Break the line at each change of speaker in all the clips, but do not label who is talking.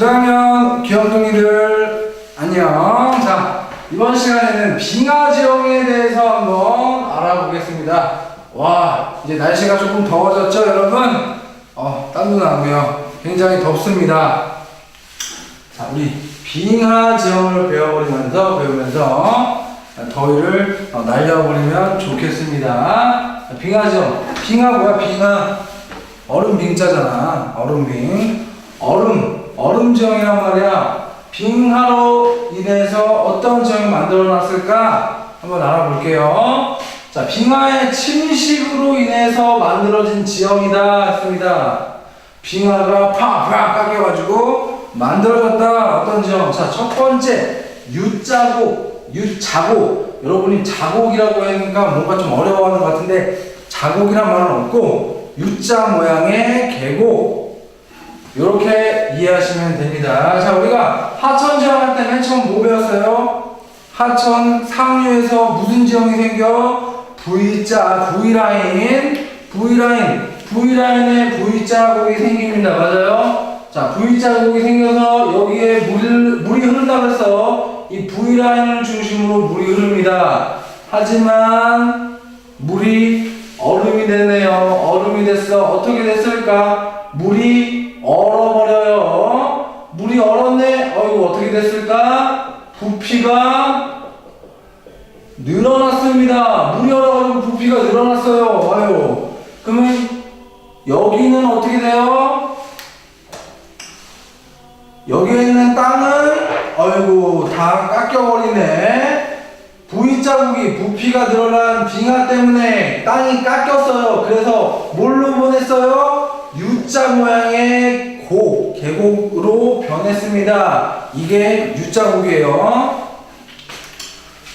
7학년 귀염둥이들 안녕. 자 이번 시간에는 빙하 지형에 대해서 한번 알아보겠습니다. 와 이제 날씨가 조금 더워졌죠, 여러분? 어 땀도 나고요. 굉장히 덥습니다. 자 우리 빙하 지형을 배워버리면서 배우면서 더위를 어, 날려버리면 좋겠습니다. 자, 빙하 지형, 빙하 뭐야? 빙하 얼음 빙자잖아. 얼음 빙. 얼음, 얼음 지형이란 말이야. 빙하로 인해서 어떤 지형이 만들어 놨을까? 한번 알아볼게요. 자, 빙하의 침식으로 인해서 만들어진 지형이다 했습니다. 빙하가 팍팍 깎여가지고 만들어졌다. 어떤 지형? 자, 첫 번째, U자국, U자국. 여러분이 자국이라고 하니까 뭔가 좀 어려워하는 것 같은데, 자국이란 말은 없고, U자 모양의 계곡. 이렇게 이해하시면 됩니다. 자, 우리가 하천 지형 할 때 맨 처음 뭐 배웠어요? 하천 상류에서 무슨 지형이 생겨? V자, V라인, V라인, V라인에 V자국이 생깁니다. 맞아요? 자, V자국이 생겨서 여기에 물, 물이 흐른다고 했어. 이 V라인을 중심으로 물이 흐릅니다. 하지만 물이 얼음이 됐네요. 얼음이 됐어. 어떻게 됐을까? 물이 얼었네. 어떻게 됐을까? 부피가 늘어났습니다. 얼어가지고 부피가 늘어났어요. 아유. 그러면 여기는 어떻게 돼요? 여기에 있는 땅은 아이고 다 깎여버리네. V 자국이 부피가 늘어난 빙하 때문에 땅이 깎였어요. 그래서 뭘로 보냈어요? U자 모양의 곡, 계곡으로 변했습니다. 이게 U자국이에요.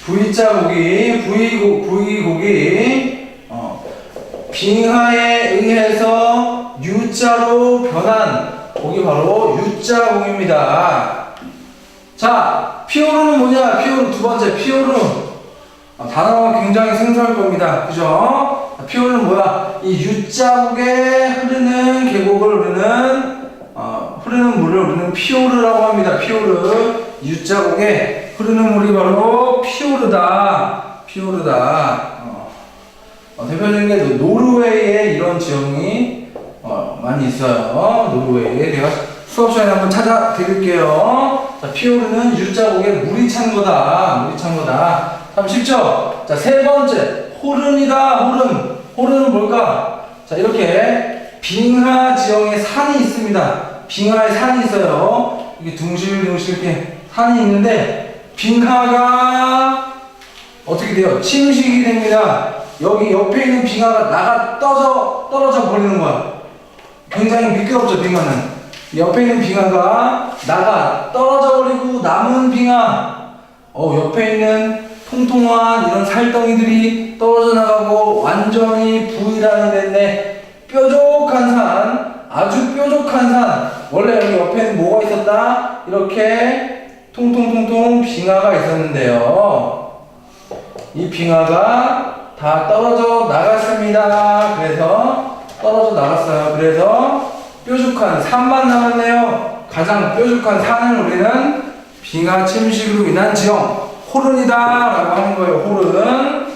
V자국이, V곡, V곡이, 어, 빙하에 의해서 U자로 변한 곡이 바로 U자곡입니다. 자, 피오르는 뭐냐? 피오르 두 번째, 피오르. 아, 단어가 굉장히 생소할 겁니다. 그죠? 피오르는 뭐야? 이 U자국에 흐르는 계곡을 어, 흐르는 물을 우리는 피오르라고 합니다. 피오르. U자국에 흐르는 물이 바로 피오르다. 피오르다. 어. 어, 대표적인 게 노르웨이에 이런 지형이 어, 많이 있어요. 노르웨이에. 제가 수업 시간에 한번 찾아드릴게요. 자, 피오르는 U자국에 물이 찬 거다. 물이 찬 거다. 참 쉽죠? 자, 세 번째. 호른이다. 호른. 호른은 뭘까? 자, 이렇게 빙하 지형에 산이 있습니다. 빙하에 산이 있어요. 이게 둥실둥실 이렇게 산이 있는데, 빙하가 어떻게 돼요? 침식이 됩니다. 여기 옆에 있는 빙하가 나가 떠져, 떨어져 버리는 거야. 굉장히 미끄럽죠, 빙하는. 옆에 있는 빙하가 나가 떨어져 버리고 남은 빙하, 어, 옆에 있는 통통한 이런 살덩이들이 떨어져 나가고 완전히 V라인이 됐네. 뾰족한 산, 아주. 원래 여기 옆에는 뭐가 있었다? 이렇게 통통통통 빙하가 있었는데요. 이 빙하가 다 떨어져 나갔습니다. 그래서 떨어져 나갔어요. 그래서 뾰족한 산만 남았네요. 가장 뾰족한 산을 우리는 빙하 침식으로 인한 지형 호른이다 라고 하는 거예요. 호른,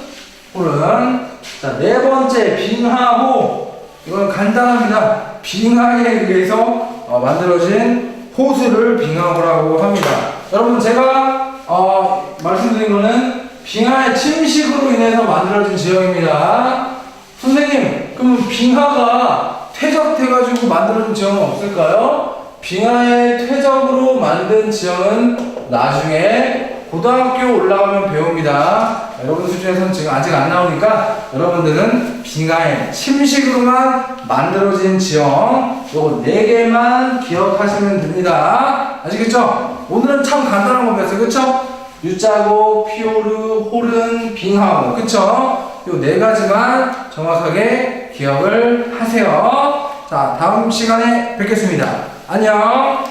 호른. 자, 네 번째 빙하호. 이건 간단합니다. 빙하에 의해서 어, 만들어진 호수를 빙하호라고 합니다. 여러분 제가 어, 말씀드린 거는 빙하의 침식으로 인해서 만들어진 지형입니다. 선생님, 그럼 빙하가 퇴적돼가지고 만들어진 지형은 없을까요? 빙하의 퇴적으로 만든 지형은 나중에 고등학교 올라가면 배웁니다. 여러분 수준에서는 지금 아직 안 나오니까 여러분들은 빙하의 침식으로만 만들어진 지형 요거 4개만 기억하시면 됩니다. 아시겠죠? 오늘은 참 간단한 거 배웠어요. 그쵸? 유자고, 피오르, 호른, 빙하오. 그쵸? 요 네 가지만 정확하게 기억을 하세요. 자, 다음 시간에 뵙겠습니다. 안녕!